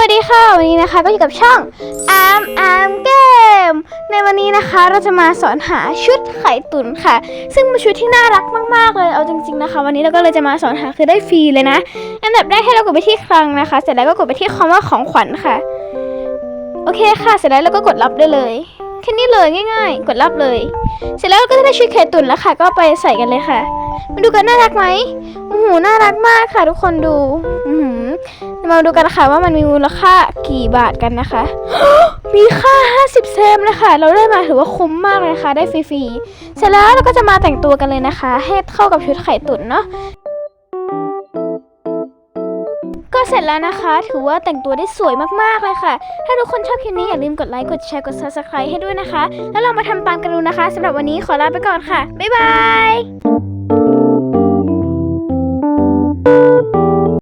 วัสดีค่ะ วันนี้นะคะก็อยู่กับช่อง Am Am Game ในวันนี้นะคะเราจะมาสอนหาชุดไข่ตุ๋นค่ะ ซึ่งเป็นชุดที่น่ารักมากๆเลยเอาจริงๆนะคะ วันนี้เราก็เลยจะมาสอนหาคือได้ฟรีเลยนะ อันดับแรกให้เรากดไปที่คลังนะคะ เสร็จแล้วก็กดไปที่คำว่าของขวัญค่ะ โอเคค่ะ เสร็จแล้วเราก็กดรับได้เลยแค่นี้เลยง่ายๆ กดรับเลย เสร็จแล้วเราก็จะได้ชุดไข่ตุ๋นแล้วค่ะ ก็ไปใส่กันเลยค่ะมาดูกันน่ารักไหมโอ้โหน่ารักมากค่ะ ทุกคนดูอื มาดูกันนะคะว่ามันมีมูลค่ากี่บาทกันนะคะ มีค่า 50 เซมนะคะเราได้มาถือว่าคุ้มมากเลยนะคะได้ฟรีๆ เสร็จแล้วเราก็จะมาแต่งตัวกันเลยนะคะ ให้เข้ากับชุดไข่ตุ๋นเนาะก็เสร็จแล้วนะคะ ถือว่าแต่งตัวได้สวยมากๆเลยค่ะ ถ้าทุกคนชอบคลิปนี้อย่าลืมกดไลค์ กดแชร์ กด subscribe ให้ด้วยนะคะ แล้วเรามาทำตามกันดูนะคะสำหรับวันนี้ขอลาไปก่อนค่ะ บ๊ายบาย